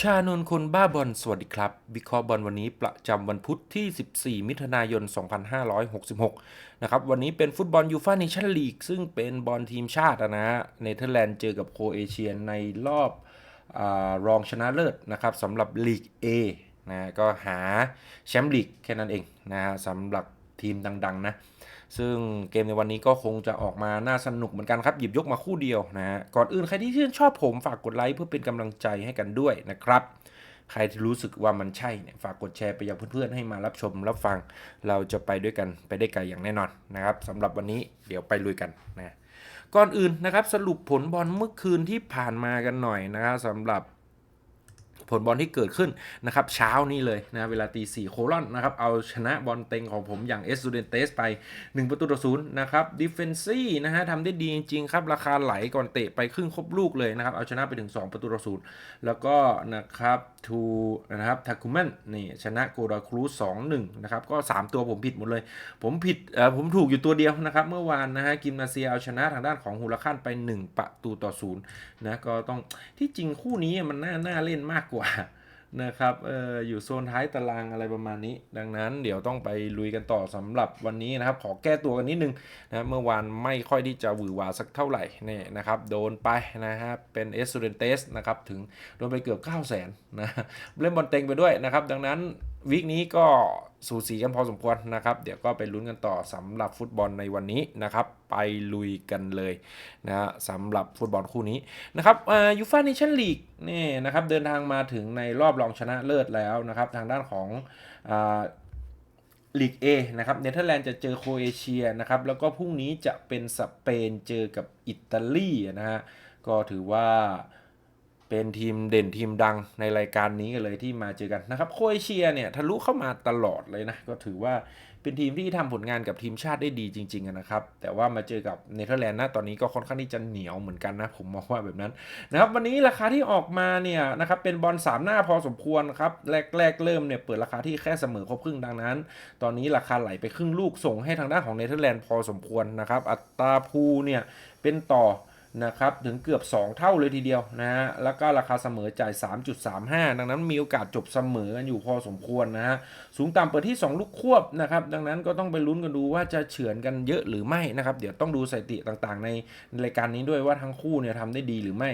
ชานนคนบ้าบอลสวัสดีครับ วิเคราะห์บอลวันนี้ประจำวันพุธที่ 14 มิถุนายน 2566 นะครับ วันนี้เป็นฟุตบอลยูฟ่าเนชั่นลีกซึ่งเป็นบอลทีมชาติอะนะเนเธอร์แลนด์เจอกับโครเอเชียในรอบอรองชนะเลิศนะครับสำหรับลีก A นะก็หาแชมป์ลีกแค่นั้นเองนะฮะสำหรับ ทีมดัง ๆ นะ ซึ่งเกมในวันนี้ก็คงจะออกมาน่าสนุกเหมือนกันครับ หยิบยกมาคู่เดียวนะฮะก่อนอื่นใครที่ชื่นชอบผมฝากกดไลค์เพื่อเป็นกำลังใจให้กันด้วยนะครับใครที่รู้สึกว่ามันใช่เนี่ยฝากกดแชร์ไปยังเพื่อนๆให้มารับชมรับฟัง เราจะไปด้วยกันไปได้ไกลอย่างแน่นอนนะครับสำหรับวันนี้เดี๋ยวไปลุยกันนะก่อนอื่นนะครับสรุปผลบอลเมื่อคืนที่ผ่านมากันหน่อยนะครับสำหรับ ผลบอลที่เกิดขึ้นนะครับเช้านี้เลยนะเวลาตีสี่โคลอนนะครับเอาชนะบอลเต็งของผมอย่างเอสตูเดนเตสไป 1 ประตูต่อศูนย์นะครับดิฟเฟนซี่นะฮะทำได้ดีจริงๆครับ ราคาไหลก่อนเตะไปครึ่งครบลูกเลยนะครับ เอาชนะไปถึง 2 ประตูต่อศูนย์แล้วก็นะครับทูนะครับทาคุมันนี่ชนะโกดาครูสองหนึ่งนะครับ ก็ 3 ตัวผมผิดหมดเลย ผมผิดเอ่อผมถูกอยู่ตัวเดียวนะครับเมื่อวานนะฮะกิมนาเซียเอาชนะทางด้านของฮูลาคันไป 1 ประตูต่อศูนย์นะก็ต้องที่จริงคู่นี้มันน่าน่าเล่นมากกว่านะครับเอออยู่โซนท้ายตารางอะไรประมาณนี้ ดังนั้นเดี๋ยวต้องไปลุยกันต่อสำหรับวันนี้นะครับ ขอแก้ตัวกันนิดนึงนะเมื่อวานไม่ค่อยที่จะหวือหวาสักเท่าไหร่เนี่ยนะครับ โดนไปนะฮะเป็นเอสซูเดนเตสนะครับ ถึงโดนไปเกือบ 9 0 0 0 0นนะเล่นบอลเต็งไปด้วยนะครับ ดังนั้นวีคนี้ก็ สูสีกันพอสมควรนะครับ เดี๋ยวก็ไปลุ้นกันต่อสำหรับฟุตบอลในวันนี้นะครับ ไปลุยกันเลยนะฮะสำหรับฟุตบอลคู่นี้นะครับยูฟ่าเนชั่นลีกนี่นะครับเดินทางมาถึงในรอบรองชนะเลิศแล้วนะครับ ทางด้านของอาลีก A นะครับเนเธอร์แลนด์จะเจอโครเอเชียนะครับ แล้วก็พรุ่งนี้จะเป็นสเปนเจอกับอิตาลีนะฮะก็ถือว่า เป็นทีมเด่นทีมดังในรายการนี้กันเลยที่มาเจอกันนะครับโคเอเชียเนี่ยทะลุเข้ามาตลอดเลยนะก็ถือว่าเป็นทีมที่ทำผลงานกับทีมชาติได้ดีจริงๆนะครับ แต่ว่ามาเจอกับเนเธอร์แลนด์นะตอนนี้ก็ค่อนข้างที่จะเหนียวเหมือนกันนะ ผมมองว่าแบบนั้นนะครับวันนี้ราคาที่ออกมาเนี่ยนะครับเป็นบอลสามหน้าพอสมควรครับแรกๆเริ่มเนี่ยเปิดราคาที่แค่เสมอครบครึ่งดังนั้น ตอนนี้ราคาไหลไปครึ่งลูกส่งให้ทางด้านของเนเธอร์แลนด์พอสมควรนะครับอัตราภูเนี่ยเป็นต่อ นะครับถึงเกือบ 2 เท่าเลยทีเดียวนะฮะแล้วก็ราคาเสมอจ่าย 3.35 ดังนั้นมีโอกาสจบเสมอกันอยู่พอสมควรนะฮะสูงต่ำเปิดที่ 2 ลูกควบนะครับดังนั้นก็ต้องไปลุ้นกันดูว่าจะเฉือนกันเยอะหรือไม่นะครับเดี๋ยวต้องดูสถิติต่างๆ ในรายการนี้ด้วยว่าทั้งคู่เนี่ยทำได้ดีหรือไม่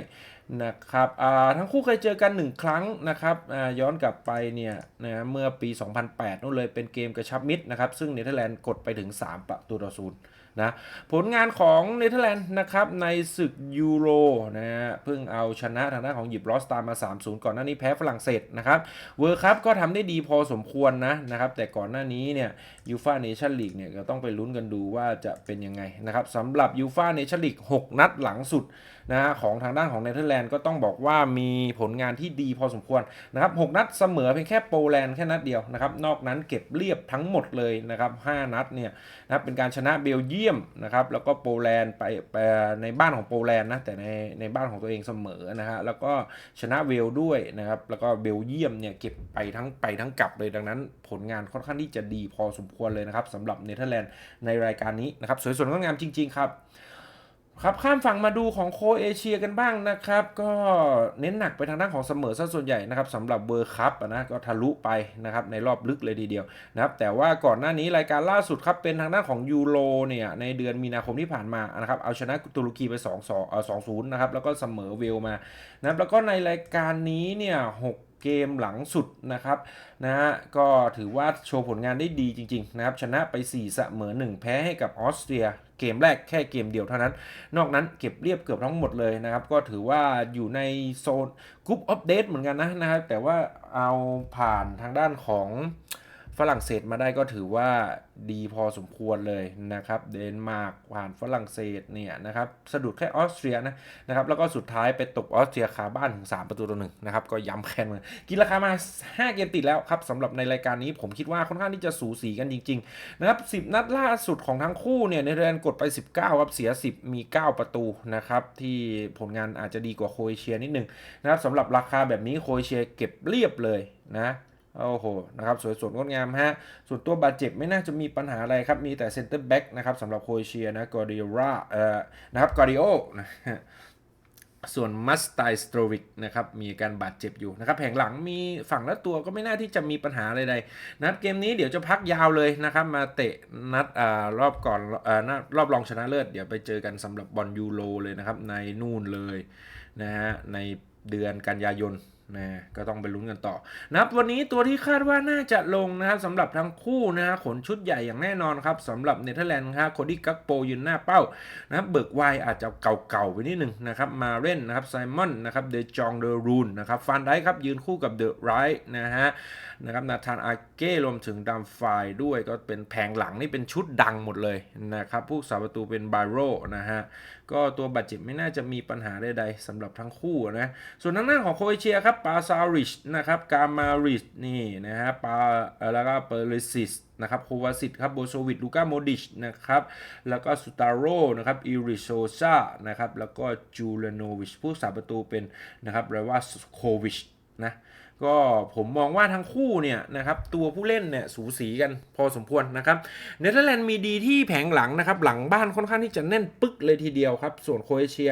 นะครับอ่าทั้งคู่เคยเจอกัน 1 ครั้งนะครับอ่าย้อนกลับไปเนี่ยนะเมื่อปี 2008นู่นเลยเป็นเกมกระชับมิตรนะครับซึ่งเนเธอร์แลนด์กดไปถึง 3 ประตูต่อศูนย์นะผลงานของเนเธอร์แลนด์นะครับในศึกยูโรนะฮะเพิ่งเอาชนะทางด้านของหยิบลอสตามมา3-0 ก่อนหน้านี้แพ้ฝรั่งเศสนะครับเวิร์คัพก็ทำได้ดีพอสมควรนะนะครับแต่ก่อนหน้านี้เนี่ยยูฟาเนชั่นลีกเนี่ยก็ต้องไปลุ้นกันดูว่าจะเป็นยังไงนะครับสำหรับยูฟาเนชั่นลีก6นัดหลังสุดนะฮะของทางด้านของเนเธอร์แลนด์ก็ต้องบอกว่ามีผลงานที่ดีพอสมควรนะครับ6นัดเสมอเพียงแค่โปแลนด์แค่นัดเดียวนะครับ นอกนั้นเก็บเรียบทั้งหมดเลยนะครับ5นัดเนี่ยนะครับเป็นการชนะเบลเยียมนะครับแล้วก็โปแลนด์ไปไปในบ้านของโปแลนด์นะแต่ในในบ้านของตัวเองเสมอนะฮะแล้วก็ชนะเวลด้วยนะครับแล้วก็เบลเยียมเนี่ยเก็บไปทั้งไปทั้งกลับเลยดังนั้น ผลงานค่อนข้างที่จะดีพอสมควรเลยนะครับสำหรับเนเธอร์แลนด์ในรายการนี้นะครับสวยสดงดงามจริง ๆ ครับ ครับข้ามฝั่งมาดูของโคเอเชียกันบ้างนะครับ ก็เน้นหนักไปทางด้านของเสมอซะส่วนใหญ่นะครับสำหรับเบอร์คัพนะก็ทะลุไปนะครับในรอบลึกเลยทีเดียวนะครับแต่ว่าก่อนหน้านี้รายการล่าสุดครับเป็นทางด้านของยูโรเนี่ยในเดือนมีนาคมที่ผ่านมานะครับเอาชนะตุรกีไป2 2เอ่อ2 0นะครับแล้วก็เสมอเวลมานะครับแล้วก็ในรายการนี้เนี่ย6 เกมหลังสุดนะครับนะฮะก็ถือว่าโชว์ผลงานได้ดีจริง ๆ นะครับ ชนะไป 4 เสมอ 1 แพ้ให้กับออสเตรียเกมแรกแค่เกมเดียวเท่านั้น นอกนั้นเก็บเรียบเกือบทั้งหมดเลยนะครับ ก็ถือว่าอยู่ในโซนกรุ๊ปอัปเดตเหมือนกันนะนะครับ แต่ว่าเอาผ่านทางด้านของ ฝรั่งเศสมาได้ก็ถือว่าดีพอสมควรเลยนะครับ เดนมาร์กผ่านฝรั่งเศสเนี่ยนะครับสะดุดแค่ออสเตรียนะนะครับแล้วก็สุดท้ายไปตกออสเตรียคาบ้านถึง 3 ประตูต่อหนึ่งนะครับก็ย้ำแค้นเหมือนกินราคามา 5 เกมติดแล้วครับสำหรับในรายการนี้ผมคิดว่าค่อนข้างที่จะสูสีกันจริงๆนะครับ10 นัดล่าสุดของทั้งคู่เนี่ยเนเธอร์แลนด์กดไป 19ครับเสีย 10 มี 9 ประตูนะครับที่ผลงานอาจจะดีกว่าโคเอเชียนิดนึงนะครับสำหรับราคาแบบนี้โคเอเชียเก็บเรียบเลยนะ โอ้โห นะครับ สวยสดงดงามฮะ ส่วนตัวบาดเจ็บไม่น่าจะมีปัญหาอะไรครับ มีแต่เซนเตอร์แบ็กนะครับสำหรับโครเอเชียนะกอริโอราเอ่อ นะครับกอริโอนะส่วนมัสไตสโตรวิกนะครับมีการบาดเจ็บอยู่นะครับแผงหลังมีฝั่งละตัวก็ไม่น่าที่จะมีปัญหาใดๆนะครับเกมนี้เดี๋ยวจะพักยาวเลยนะครับมาเตะนัดอรอบก่อนอรอบรองชนะเลิศเดี๋ยวไปเจอกันสำหรับบอลยูโรเลยนะครับในนู่นเลยนะฮะในเดือนกันยายน นะก็ต้องไปลุ้นกันต่อนะครับวันนี้ตัวที่คาดว่าน่าจะลงนะครับสำหรับทั้งคู่นะฮะขนชุดใหญ่อย่างแน่นอนครับสำหรับเนเธอร์แลนด์ครับโคดี้กักโปยืนหน้าเป้านะครับเบิร์กไวอาจจะเก่าๆไปนิดหนึ่งนะครับมาเล่นนะครับไซมอนนะครับเดจองเดอรูนนะครับฟันได้ครับยืนคู่กับเดอะไรท์นะฮะนะครับนาธานอาเก้รวมถึงดัมไฟด้วยก็เป็นแผงหลังนี่เป็นชุดดังหมดเลยนะครับผู้สาประตูเป็นบาโรนะฮะ ก็ตัวบาดเจ็บไม่น่าจะมีปัญหาใดๆสำหรับทั้งคู่นะ ส่วนทางด้านของโคเอเชียครับปาซาริชนะครับกามาริชนี่นะฮะปาแล้วก็เปอร์ลิซิสนะครับโควาซิตครับโบโซวิตลูก้าโมดิชนะครับแล้วก็สุตาโรนะครับอิริโซซานะครับแล้วก็จูเลโนวิชผู้สาประตูเป็นนะครับเรียกว่าโควิชนะ ก็ผมมองว่าทั้งคู่เนี่ยนะครับตัวผู้เล่นเนี่ยสูสีกันพอสมควรนะครับเนเธอร์แลนด์มีดีที่แผงหลังนะครับหลังบ้านค่อนข้างที่จะแน่นปึ๊กเลยทีเดียวครับ ส่วนโครเอเชีย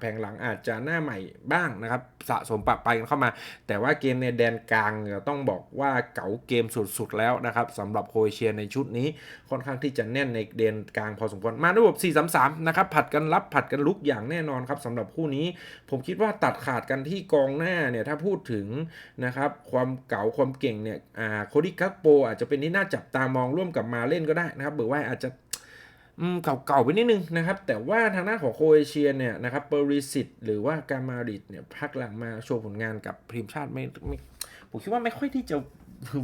แผงหลังอาจจะหน้าใหม่บ้างนะครับสะสมปะไปกันเข้ามา แต่ว่าเกมในแดนกลางต้องบอกว่าเก๋าเกมสุดๆแล้วนะครับสำหรับโครเอเชียในชุดนี้ค่อนข้างที่จะแน่นในแดนกลางพอสมควรมาด้วยระบบ 4-3-3 นะครับผัดกันรับผัดกันลุกอย่างแน่นอนครับสำหรับคู่นี้ ผมคิดว่าตัดขาดกันที่กองหน้าเนี่ยถ้าพูดถึงนะครับความเก๋าความเก่งเนี่ยอ่าโคดี้กักโปอาจจะเป็นที่น่าจับตามองร่วมกับมาเล่นก็ได้นะครับเบิร์ว่าอาจจะเก่าๆไปนิดนึงนะครับ แต่ว่าทางด้าของโคเอเชียเนี่ยนะครับเปอริสิตหรือว่ากามาริดเนี่ยพักหลังมาโชว์ผลงานกับทีมชาติไม่ไม่ผมคิดว่าไม่ค่อยที่จะ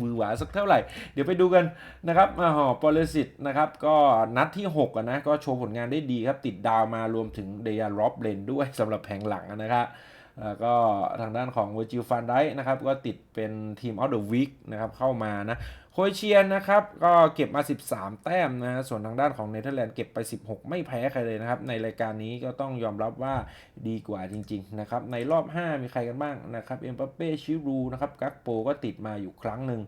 วือหวาสักเท่าไหร่ เดี๋ยวไปดูกันนะครับมาหอปอริสิตนะครับก็นัดที่6อะนะก็โชว์ผลงานได้ดีครับ ติดดาวมารวมถึงเดียร์ร็อบเลนด้วยสำหรับแผงหลังนะครับ แล้วก็ทางด้านของเวอร์จิลฟันไดนะครับ ก็ติดเป็นทีมออฟเดอะวีคนะครับ เข้ามานะโคเชียนนะครับ ก็เก็บมา 13 แต้มนะส่วนทางด้านของเนเธอร์แลนด์เก็บไป 16 ไม่แพ้ใครเลยนะครับ ในรายการนี้ก็ต้องยอมรับว่าดีกว่าจริง ๆ นะครับ ในรอบ 5 มีใครกันบ้างนะครับ เอ็มบัปเป้ชิรูนะครับกักโปก็ติดมาอยู่ครั้งหนึ่ง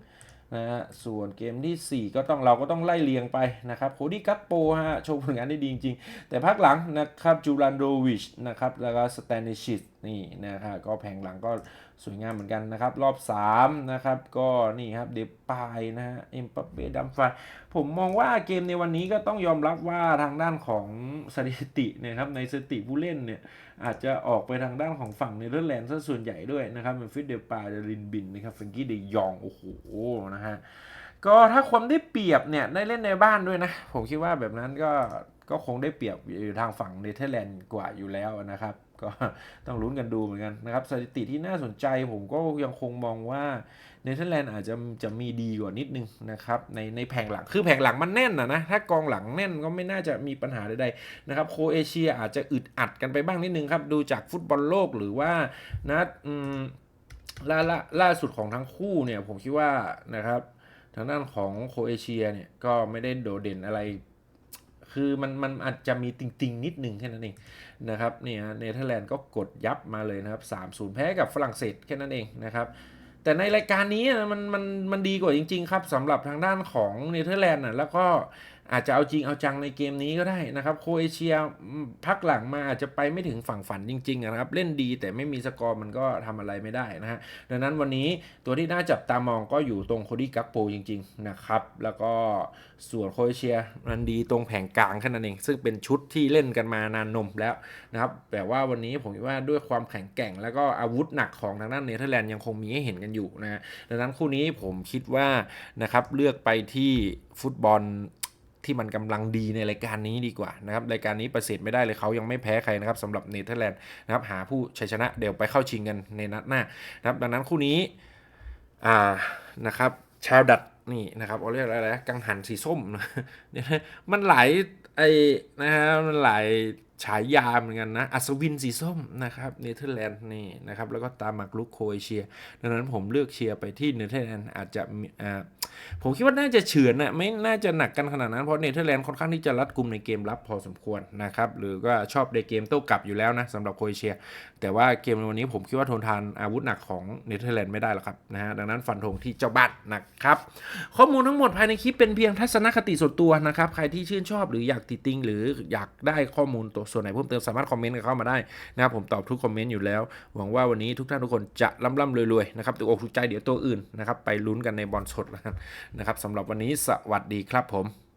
นะฮะส่วนเกมที่ 4 ก็ต้องเราก็ต้องไล่เรียงไปนะครับโคดี้กัปโปฮะโชว์ผลงานได้ดีจริง ๆ แต่ภาคหลังนะครับจูรันโดวิชนะครับแล้วก็สแตนิชิสนี่นะครับก็แผงหลังก็สวยงามเหมือนกันนะครับ รอบ 3 นะครับ ก็นี่ครับเดปายนะฮะเอ็มปัปเป้ดัมไฟผมมองว่าเกมในวันนี้ก็ต้องยอมรับว่าทางด้านของสถิติเนะครับในสถิติผู้เล่นเนี่ย อาจจะออกไปทางด้านของฝั่งเนเธอร์แลนด์ซะส่วนใหญ่ด้วยนะครับเป็นฟิตเดปายเดลินบินนะครับเฟรงกี้เดยองโอ้โหนะฮะก็ถ้าความได้เปรียบเนี่ยได้เล่นในบ้านด้วยนะ ผมคิดว่าแบบนั้นก็ ก็คงได้เปรียบอยู่ทางฝั่งเนเธอร์แลนด์กว่าอยู่แล้วนะครับ ก็ต้องลุ้นกันดูเหมือนกันนะครับ สถิติที่น่าสนใจผมก็ยังคงมองว่าเนเธอร์แลนด์อาจจะจะมีดีกว่านิดนึงนะครับในในแผงหลังคือแผงหลังมันแน่นนะนะถ้ากองหลังแน่นก็ไม่น่าจะมีปัญหาใดๆนะครับโคเอเชียอาจจะอึดอัดกันไปบ้างนิดนึงครับดูจากฟุตบอลโลกหรือว่านะอืมล่าล่าล่าสุดของทั้งคู่เนี่ยผมคิดว่านะครับทางด้านของโคเอเชียเนี่ยก็ไม่ได้โดดเด่นอะไร คือมันมันอาจจะมีติงติงๆนิดนึงแค่นั้นเองนะครับเนี่ยเนเธอร์แลนด์ก็กดยับมาเลยนะครับ3-0 แพ้กับฝรั่งเศสแค่นั้นเองนะครับแต่ในรายการนี้มันมันมันดีกว่าจริง ๆ ครับสำหรับทางด้านของเนเธอร์แลนด์นะแล้วก็ อาจจะเอาจริงเอาจังในเกมนี้ก็ได้นะครับโคเอเชียพักหลังมาอาจจะไปไม่ถึงฝั่งฝันจริงๆนะครับ เล่นดีแต่ไม่มีสกอร์มันก็ทำอะไรไม่ได้นะฮะดังนั้นวันนี้ตัวที่น่าจับตามองก็อยู่ตรงโคดี้กักโปจริงๆนะครับแล้วก็ส่วนโคเอเชียมันดีตรงแผงกลางแค่นั้นเอง ซึ่งเป็นชุดที่เล่นกันมานานนมแล้วนะครับแต่ว่าวันนี้ผมคิดว่าด้วยความแข็งแกร่ง แล้วก็อาวุธหนักของทางด้านเนเธอร์แลนด์ยังคงมีให้เห็นกันอยู่นะฮะดังนั้นคู่นี้ผมคิดว่านะครับเลือกไปที่ฟุตบอล ที่มันกำลังดีในรายการนี้ดีกว่านะครับรายการนี้ประเสริฐไม่ได้เลยเขายังไม่แพ้ใครนะครับสำหรับเนเธอร์แลนด์นะครับหาผู้ชัยชนะเดี๋ยวไปเข้าชิงกันในนัดหน้านะครับดังนั้นคู่นี้อ่านะครับชาวดัตนี่นะครับเขาเรียกอะไรนะกังหันสีส้มนะเนี่ยมันหลายไอ้นะฮะมันหลายฉายาเหมือนกันนะ อัศวินสีส้มนะครับเนเธอร์แลนด์นี่นะครับแล้วก็ตามมากลุกโคเอเชีย ดังนั้นผมเลือกเชียร์ไปที่เนเธอร์แลนด์อาจจะอ่า ผมคิดว่าน่าจะเฉือนนะไม่น่าจะหนักกันขนาดนั้นเพราะเนเธอร์แลนด์ค่อนข้างที่จะรัดกุมในเกมรับพอสมควรนะครับหรือก็ชอบในเกมโต้กลับอยู่แล้วนะสำหรับโครเอเชีย แต่ว่าเกมในวันนี้ผมคิดว่าทนทานอาวุธหนักของเนเธอร์แลนด์ไม่ได้หรอกครับนะฮะดังนั้นฟันธงที่เจ้าบ้านนะครับข้อมูลทั้งหมดภายในคลิปเป็นเพียงทัศนคติส่วนตัวนะครับใครที่ชื่นชอบหรืออยากติดติงหรืออยากได้ข้อมูลตัวส่วนไหนเพิ่มเติมสามารถคอมเมนต์กันเข้ามาได้นะครับผมตอบทุกคอมเมนต์อยู่แล้ว หวังว่าวันนี้ทุกท่านทุกคนจะร่ำร่ำรวยๆนะครับถูกอกถูกใจเดี๋ยวตัวอื่นนะครับไปลุ้นกันในบอลสดแล้วกันนะครับสำหรับวันนี้สวัสดีครับผม